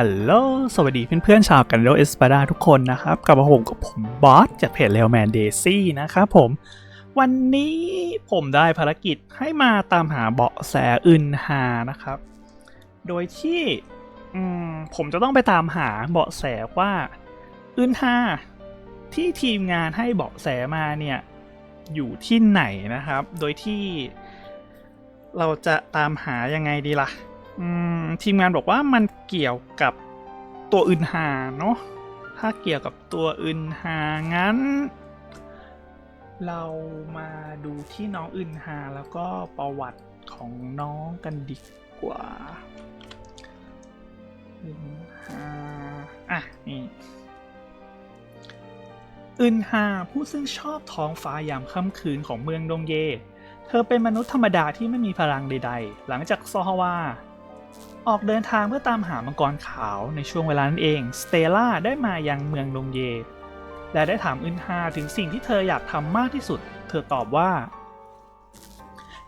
ฮัลโหล สวัสดีเพื่อนๆชาวกันโลเอสปาดาทุกคนนะครับ กลับมาผมกับผมบอสจากเพจเลวแมนเดซี่นะครับผม วันนี้ผมได้ภารกิจให้มาตามหาเบาะแสอึนฮานะครับ โดยที่ผมจะต้องไปตามหาเบาะแสว่าอึนฮาที่ทีมงานให้เบาะแสมาเนี่ยอยู่ที่ไหนนะครับ โดยที่เราจะตามหายังไงดีล่ะ ทีมงานบอกว่ามันเกี่ยวกับตัวอื่นหาเนาะถ้าเกี่ยวกับตัวอื่นหางั้น เรามาดูที่น้องอื่นหาแล้วก็ประวัติของน้องกันดีกว่าอึนหาอะนี่อึนหาผู้ซึ่งชอบท้องฟ้ายามค่ำคืนของเมืองดงเย เธอเป็นมนุษย์ธรรมดาที่ไม่มีพลังใดๆ หลังจากซอฮวา ออกเดินทางเพื่อตามหามังกรขาวในช่วงเวลานั้นเอง สเตล่าได้มายังเมืองลงเย และได้ถามอึนฮาถึงสิ่งที่เธออยากทำมากที่สุด เธอตอบว่า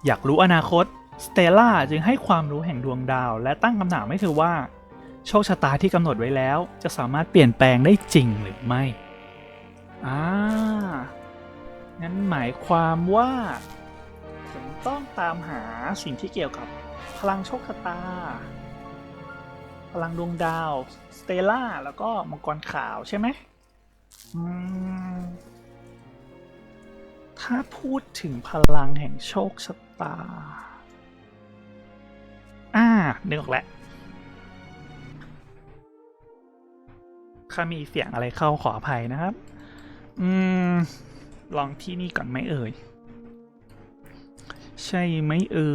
อยากรู้อนาคต สเตล่าจึงให้ความรู้แห่งดวงดาว และตั้งคำถามให้เธอว่า โชคชะตาที่กำหนดไว้แล้ว จะสามารถเปลี่ยนแปลงได้จริงหรือไม่ อ่า งั้นหมายความว่าผมต้องตามหาสิ่งที่เกี่ยวกับพลังโชคชะตา พลังดวงดาว สเตล่า แล้วก็มังกรขาวใช่ไหมถ้าพูดถึงพลังแห่งโชคชะตา อ่านึกออกแล้วถ้ามีเสียงอะไรเข้าขออภัยนะครับ อืม ลองที่นี่ก่อนไหมเอ่ย ใช่ไหมเอ่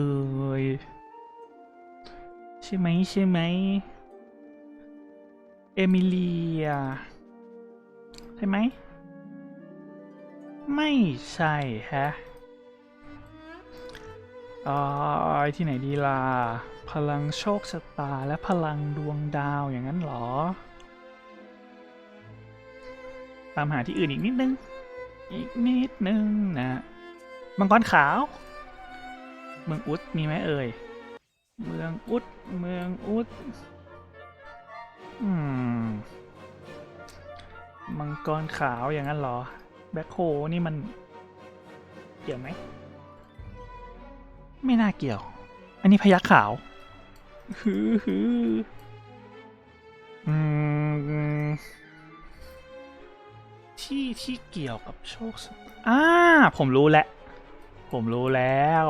ย ใช่ไหมใช่ไหม เอมิเลีย ใช่ไหม ไม่ใช่ฮะอ่าที่ไหนดีล่ะ พลังโชคชะตาและพลังดวงดาวอย่างนั้นเหรอ ตามหาที่อื่นอีกนิดนึง อีกนิดนึงนะมังกรขาว เมืองอุดมีไหมเอ่ย เมืองอุด เมืองอุด อืม มังกรขาวอย่างนั้นเหรอ แบ็คโฮนี่มัน เกี่ยวไหม ไม่น่าเกี่ยว อันนี้พยักขาวฮือฮืออืม ที่ที่เกี่ยวกับโชคชะตาอ่า ผมรู้แล้ว ผมรู้แล้ว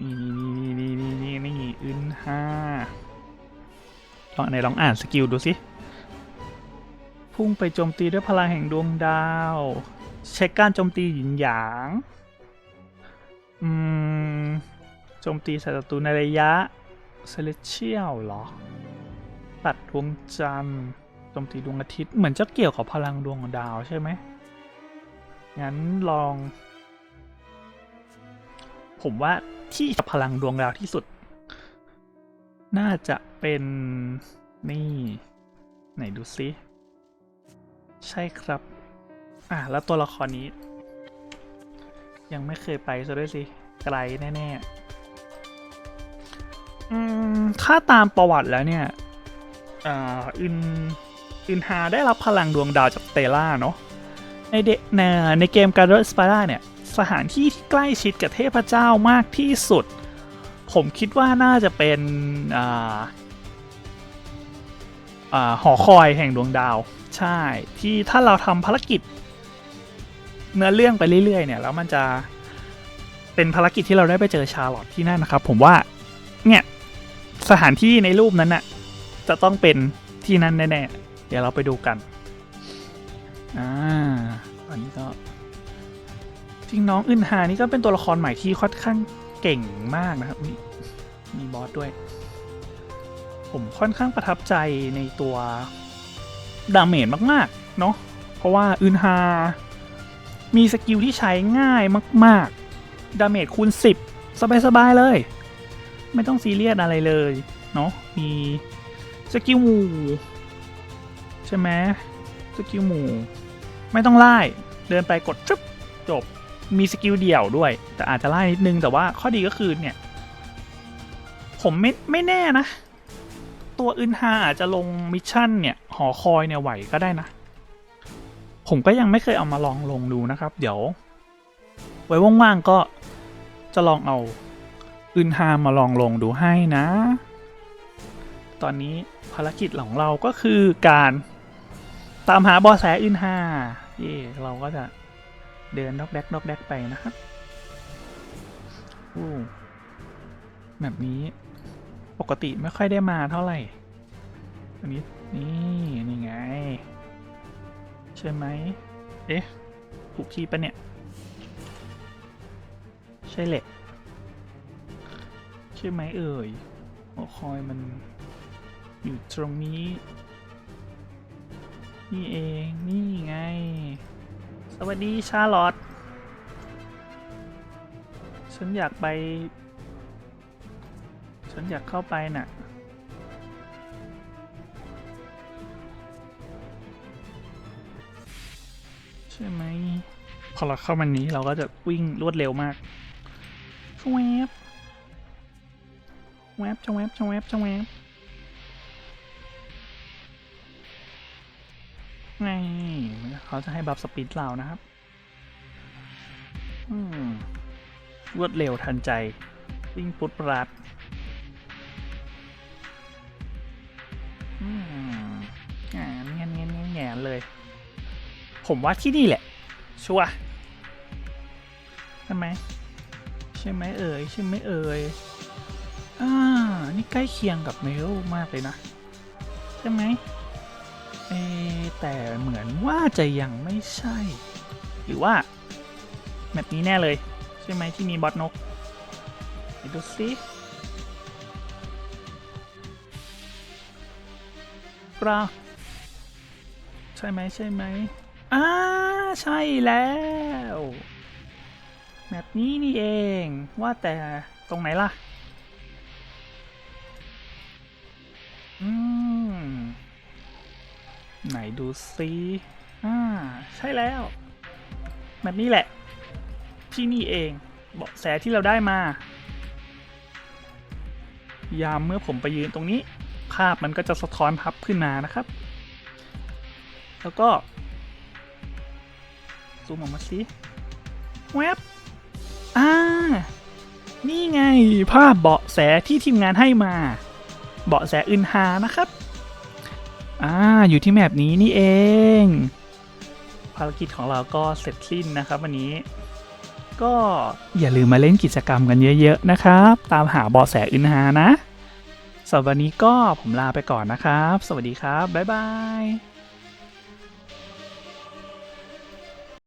นี่นี่นี่นี่นี่นี่อึนห้า ลองไหนลองอ่านสกิลดูสิ พุ่งไปโจมตีด้วยพลังแห่งดวงดาว เช็คการโจมตีหยินหยาง อืม โจมตีศัตรูในระยะเซเลเชียลเหรอ ตัดดวงจันทร์โจมตีดวงอาทิตย์ เหมือนจะเกี่ยวกับพลังดวงดาวใช่ไหม งั้นลอง ผมว่าที่พลังดวงดาวที่สุด น่าจะเป็นนี่ไหนดูซิใช่ครับ อะ แล้วตัวละครนี้ ยังไม่เคยไปซะด้วยสิ ไกลแน่ๆอืมถ้าตามประวัติแล้วเนี่ยอ่าอินอินฮาได้รับพลังดวงดาวจากสเตล่าเนาะในเดในในเกมการ์ดสปาร่าเนี่ย สถานที่ที่ใกล้ชิดกับเทพเจ้ามากที่สุด ผมคิดว่าน่าจะเป็นอ่าอ่าหอคอยแห่งดวงดาว ใช่ที่ถ้าเราทำภารกิจ เนื้อเรื่องไปเรื่อยๆ เนี่ยแล้วมันจะเป็นภารกิจที่เราได้ไปเจอชาร์ลอตที่นั่นนะครับ ผมว่าเนี่ยสถานที่ในรูปนั้นน่ะจะต้องเป็นที่นั่นแน่ๆ เดี๋ยวเราไปดูกันอ่าตอนนี้ก็จริงน้องอึนฮานี่ก็เป็นตัวละครใหม่ที่ค่อนข้าง เก่งมากนะครับนี่มีบอสด้วย ผมค่อนข้างประทับใจในตัวดาเมจมากๆ เนาะเพราะว่าอึนฮา มีสกิลที่ใช้ง่ายมาก ๆ ดาเมจคูณ 10 สบาย ๆ เลย ไม่ต้องซีเรียสอะไรเลย เนาะมีสกิลหมู่ใช่ไหมสกิลหมู่ไม่ต้องไล่ เดินไปกดจุ๊บจบ มีสกิลเดี่ยวด้วย แต่อาจจะไล่นิดนึงแต่ว่าข้อดีก็คือเนี่ย ผมไม่ไม่แน่นะ ตัวอื่นหาอาจจะลงมิชชั่นเนี่ย หอคอยเนี่ยไหวก็ได้นะ ผมก็ยังไม่เคยเอามาลองลงดูนะครับ เดี๋ยว ไว้ว่างๆก็จะลองเอาอื่นหามาลองลงดูให้นะ ตอนนี้ภารกิจของเราก็คือการตามหาบอแสอื่นหาเย่เราก็จะ เดินดอกแดกดอกแดกไปนะครับอู้แบบนี้ปกติไม่ค่อยได้มาเท่าไหร่อันนี้นี่นี่ไง ใช่ไหมเอ๊ะถูกที่ปะเนี่ย ใช่แหละใช่ไหมเอ่ยหัวคอยมันอยู่ตรงนี้ นี่เอง นี่ สวัสดีชาร์ลอตฉันอยากไป ฉันอยากเข้าไปน่ะ ใช่ไหม พอเราเข้ามันนี้เราก็จะวิ่งรวดเร็วมากชวบแวบชวบชวบชวบ ไงเขาจะให้บัฟสปีดเรานะครับรวดเร็วทันใจ วิ่งปุดปราดอืมงานเงี้ยเงี้ยเงี้ยแงนเลย ผมว่าที่นี่แหละ ชัวใช่ไหมใช่ไหมเอ่ยใช่ไหมเอ่ยอ่านี่ใกล้เคียงกับเมลมากเลยนะ ใช่ไหม เอแต่เหมือนว่าจะยังไม่ใช่ หรือว่าแบบนี้แน่เลย ใช่ไหมที่มีบอสนกไปดูสิกราใช่ไหมใช่ไหมอ่าใช่แล้วแบบนี้นี่เองว่าแต่ตรงไหนล่ะ ไหนดูซิอ่าใช่แล้ว แบบนี้แหละ ที่นี่เองเบาะแสที่เราได้มา ยามเมื่อผมไปยืนตรงนี้ ภาพมันก็จะสะท้อนพับขึ้นมานะครับ แล้วก็ซูมออกมาสิแวบอ่า นี่ไง ภาพเบาะแสที่ทีมงานให้มา เบาะแสอื่นหานะครับ อ่า อยู่ที่แมปนี้นี่เอง ภารกิจของเราก็เสร็จสิ้นนะครับวันนี้ ก็อย่าลืมมาเล่นกิจกรรมกันเยอะๆนะครับ ตามหาเบาแสอึนหานะสำหรับวันนี้ก็ผมลาไปก่อนนะครับ สวัสดีครับ บ๊ายบาย